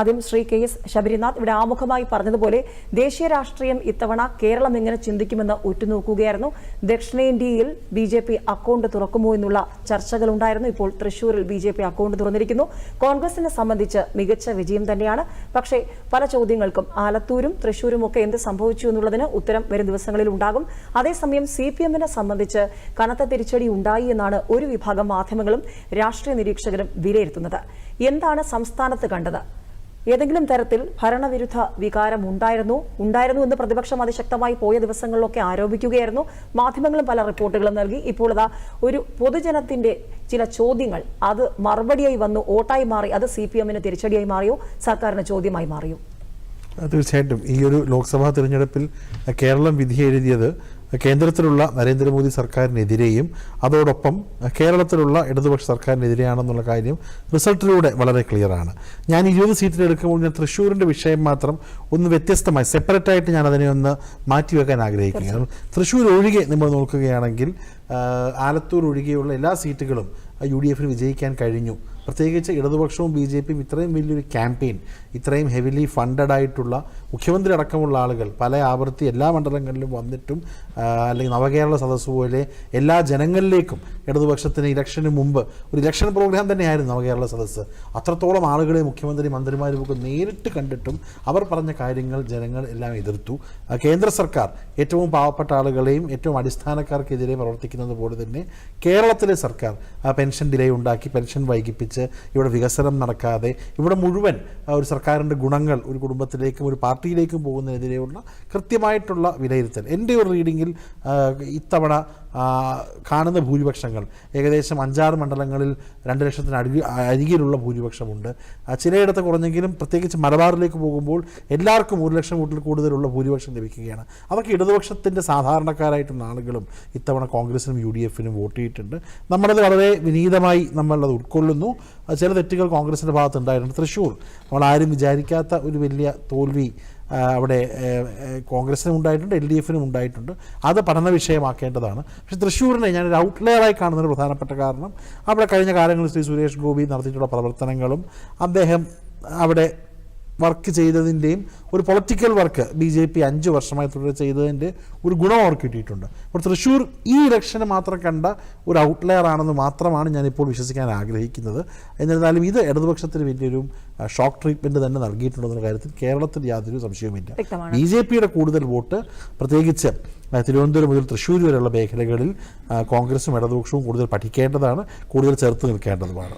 ആദ്യം Shri K S Sabarinath ഇവിടെ ആമുഖമായി പറഞ്ഞതുപോലെ ദേശീയ രാഷ്ട്രീയം ഇത്തവണ കേരളം എങ്ങനെ ചിന്തിക്കുമെന്ന് ഉറ്റുനോക്കുകയായിരുന്നു. ദക്ഷിണേന്ത്യയിൽ ബി ജെ പി അക്കൗണ്ട് തുറക്കുമോ എന്നുള്ള ചർച്ചകളുണ്ടായിരുന്നു. ഇപ്പോൾ തൃശൂരിൽ ബി ജെ പി അക്കൗണ്ട് തുറന്നിരിക്കുന്നു. കോൺഗ്രസിനെ സംബന്ധിച്ച് മികച്ച വിജയം തന്നെയാണ്. പക്ഷേ പല ചോദ്യങ്ങൾക്കും ആലത്തൂരും തൃശൂരും ഒക്കെ എന്ത് സംഭവിച്ചു എന്നുള്ളതിന് ഉത്തരം വരും ദിവസങ്ങളിൽ ഉണ്ടാകും. അതേസമയം സി പി എമ്മിനെ സംബന്ധിച്ച് കനത്ത തിരിച്ചടി ഉണ്ടായി എന്നാണ് ഒരു വിഭാഗം മാധ്യമങ്ങളും രാഷ്ട്രീയ നിരീക്ഷകരും വിലയിരുത്തുന്നത്. എന്താണ് സംസ്ഥാനത്ത് കണ്ടത്? ഏതെങ്കിലും തരത്തിൽ ഭരണവിരുദ്ധ വികാരം ഉണ്ടായിരുന്നു ഉണ്ടായിരുന്നു എന്ന് പ്രതിപക്ഷം അതിശക്തമായി പോയ ദിവസങ്ങളിലൊക്കെ ആരോപിക്കുകയായിരുന്നു. മാധ്യമങ്ങളും പല റിപ്പോർട്ടുകളും നൽകി. ഇപ്പോൾ അതാ ഒരു പൊതുജനത്തിന്റെ ചില ചോദ്യങ്ങൾ. അത് മറുപടിയായി വന്നു വോട്ടായി മാറി അത് സി പി എമ്മിന് തിരിച്ചടിയായി മാറിയോ സർക്കാരിന് ചോദ്യമായി മാറിയോ? തീർച്ചയായിട്ടും. ഈ ഒരു ലോക്സഭാ തിരഞ്ഞെടുപ്പിൽ കേരളം വിധി എഴുതിയത് കേന്ദ്രത്തിലുള്ള നരേന്ദ്രമോദി സർക്കാരിനെതിരെയും അതോടൊപ്പം കേരളത്തിലുള്ള ഇടതുപക്ഷ സർക്കാരിനെതിരെയാണെന്നുള്ള കാര്യം റിസൾട്ടിലൂടെ വളരെ ക്ലിയറാണ്. ഞാൻ ഇരുപത് സീറ്റിൽ എടുക്കുമ്പോൾ ഞാൻ തൃശ്ശൂരിന്റെ വിഷയം മാത്രം ഒന്ന് വ്യത്യസ്തമായി സെപ്പറേറ്റ് ആയിട്ട് ഞാൻ അതിനെ ഒന്ന് മാറ്റിവെക്കാൻ ആഗ്രഹിക്കുകയാണ് തൃശ്ശൂർ ഒഴികെ നമ്മൾ നോക്കുകയാണെങ്കിൽ ആലത്തൂർ ഒഴികെയുള്ള എല്ലാ സീറ്റുകളും യു ഡി എഫിന് വിജയിക്കാൻ കഴിഞ്ഞു. പ്രത്യേകിച്ച് ഇടതുപക്ഷവും ബി ജെ പിയും ഇത്രയും വലിയൊരു ക്യാമ്പയിൻ ഇത്രയും ഹെവിലി ഫണ്ടഡ് ആയിട്ടുള്ള മുഖ്യമന്ത്രി അടക്കമുള്ള ആളുകൾ പല ആവർത്തി എല്ലാ മണ്ഡലങ്ങളിലും വന്നിട്ടും അല്ലെങ്കിൽ നവകേരള സദസ്സ് പോലെ എല്ലാ ജനങ്ങളിലേക്കും ഇടതുപക്ഷത്തിന് ഇലക്ഷന് മുമ്പ് ഒരു ഇലക്ഷൻ പ്രോഗ്രാം തന്നെയായിരുന്നു നവകേരള സദസ്സ്. അത്രത്തോളം ആളുകളെ മുഖ്യമന്ത്രി മന്ത്രിമാരും ഒക്കെ നേരിട്ട് കണ്ടിട്ടും അവർ പറഞ്ഞ കാര്യങ്ങൾ ജനങ്ങൾ എല്ലാം എതിർത്തു. കേന്ദ്ര സർക്കാർ ഏറ്റവും പാവപ്പെട്ട ആളുകളെയും ഏറ്റവും അടിസ്ഥാനക്കാർക്കെതിരെ പ്രവർത്തിക്കുന്നത് പോലെ തന്നെ കേരളത്തിലെ സർക്കാർ പെൻഷൻ ഡിലേ ഉണ്ടാക്കി പെൻഷൻ വൈകിപ്പിച്ച് ഇവിടെ വികസനം നടക്കാതെ ഇവിടെ മുഴുവൻ ഒരു സർക്കാരിന്റെ ഗുണങ്ങൾ ഒരു കുടുംബത്തിലേക്കും ഒരു പാർട്ടിയിലേക്കും പോകുന്നതിനെതിരെയുള്ള കൃത്യമായിട്ടുള്ള വിലയിരുത്തൽ. എന്റെ ഒരു റീഡിങ്ങിൽ ഇത്തവണ കാണുന്ന ഭൂരിപക്ഷങ്ങൾ ഏകദേശം അഞ്ചാറ് മണ്ഡലങ്ങളിൽ രണ്ട് ലക്ഷത്തിന് അടി അരികിലുള്ള ഭൂരിപക്ഷമുണ്ട്. ചിലയിടത്ത് കുറഞ്ഞെങ്കിലും പ്രത്യേകിച്ച് മലബാറിലേക്ക് പോകുമ്പോൾ എല്ലാവർക്കും ഒരു ലക്ഷം വോട്ടിൽ കൂടുതലുള്ള ഭൂരിപക്ഷം ലഭിക്കുകയാണ്. അതൊക്കെ ഇടതുപക്ഷത്തിന്റെ സാധാരണക്കാരായിട്ടുള്ള ആളുകളും ഇത്തവണ കോൺഗ്രസിനും യു ഡി എഫിനും വോട്ട് ചെയ്തിട്ടുണ്ട്. നമ്മളത് വളരെ വിനീതമായി നമ്മളത് ഉൾക്കൊള്ളുന്നു. ചില തെറ്റുകൾ കോൺഗ്രസിന്റെ ഭാഗത്ത് ഉണ്ടായിട്ടുണ്ട് തൃശ്ശൂർ നമ്മൾ ആരും വിചാരിക്കാത്ത ഒരു വലിയ തോൽവി അവിടെ കോൺഗ്രസിനും ഉണ്ടായിട്ടുണ്ട് എൽ ഡി എഫിനും ഉണ്ടായിട്ടുണ്ട്. അത് പഠന വിഷയമാക്കേണ്ടതാണ്. പക്ഷേ തൃശ്ശൂരിനെ ഞാൻ ഒരു ഔട്ട്ലെയറായി കാണുന്നതിന് പ്രധാനപ്പെട്ട കാരണം അവിടെ കഴിഞ്ഞ കാലങ്ങളിൽ ശ്രീ സുരേഷ് ഗോപി നടത്തിയിട്ടുള്ള പ്രവർത്തനങ്ങളും അദ്ദേഹം അവിടെ വർക്ക് ചെയ്തതിന്റെയും ഒരു political work B J P അഞ്ച് വർഷമായി തുടരെ ചെയ്തതിന്റെ ഒരു ഗുണം അവർക്ക് കിട്ടിയിട്ടുണ്ട്. അപ്പോൾ തൃശ്ശൂർ ഈ ഇലക്ഷന് മാത്രം കണ്ട ഒരു ഔട്ട്ലെയർ ആണെന്ന് മാത്രമാണ് ഞാനിപ്പോൾ വിശ്വസിക്കാൻ ആഗ്രഹിക്കുന്നത്. എന്നിരുന്നാലും ഇത് ഇടതുപക്ഷത്തിന് വലിയൊരു ഷോക്ക് ട്രീറ്റ്മെന്റ് തന്നെ നൽകിയിട്ടുണ്ടെന്ന കാര്യത്തിൽ കേരളത്തിൽ യാതൊരു സംശയവുമില്ല. ബി ജെ പിയുടെ കൂടുതൽ വോട്ട് പ്രത്യേകിച്ച് തിരുവനന്തപുരം മുതൽ തൃശ്ശൂർ വരെയുള്ള മേഖലകളിൽ കോൺഗ്രസും ഇടതുപക്ഷവും കൂടുതൽ പഠിക്കേണ്ടതാണ് കൂടുതൽ ചേർത്ത് നിൽക്കേണ്ടതുമാണ്.